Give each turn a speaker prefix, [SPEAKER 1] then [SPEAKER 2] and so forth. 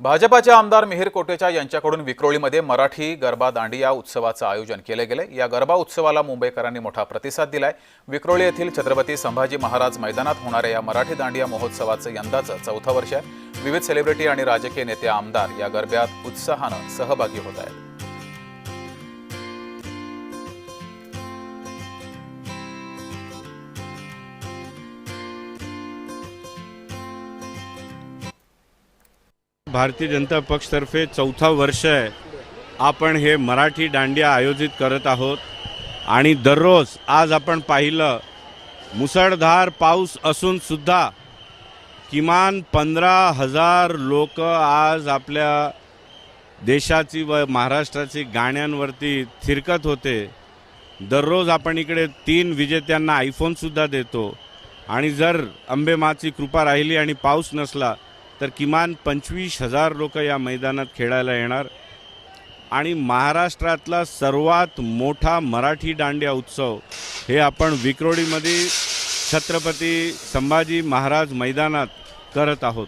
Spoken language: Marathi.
[SPEAKER 1] भाजपाचे आमदार मिहीर कोटेचा यांच्याकडून विक्रोळीमध्ये मराठी गरबा दांडिया उत्सवाचं आयोजन केलं गेले या गरबा उत्सवाला मुंबईकरांनी मोठा प्रतिसाद दिलाय. विक्रोळी येथील छत्रपती संभाजी महाराज मैदानात होणाऱ्या या मराठी दांडिया महोत्सवाचं यंदाचं चौथं वर्ष आहे. विविध सेलिब्रिटी आणि राजकीय नेते आमदार या गरब्यात उत्साहानं सहभागी होत आहेत.
[SPEAKER 2] भारतीय जनता पक्षतर्फे चौथा वर्ष आहे. आपण हे मराठी दांडिया आयोजित करत आहोत. आणि दररोज आज आपण पाहिलं मुसळधार पाऊस असूनसुद्धा किमान पंधरा हजार लोक आज आपल्या देशाची व महाराष्ट्राची गाण्यांवरती थिरकत होते. दररोज आपण इकडे तीन विजेत्यांना आयफोनसुद्धा देतो. आणि जर अंबेमाची कृपा राहिली आणि पाऊस नसला तर किमान पंचवीस हजार लोक या मैदानात खेळायला येणार. आणि महाराष्ट्रातला सर्वात मोठा मराठी दांडिया उत्सव हे आपण विक्रोळीमध्ये छत्रपती संभाजी महाराज मैदानात करत आहोत.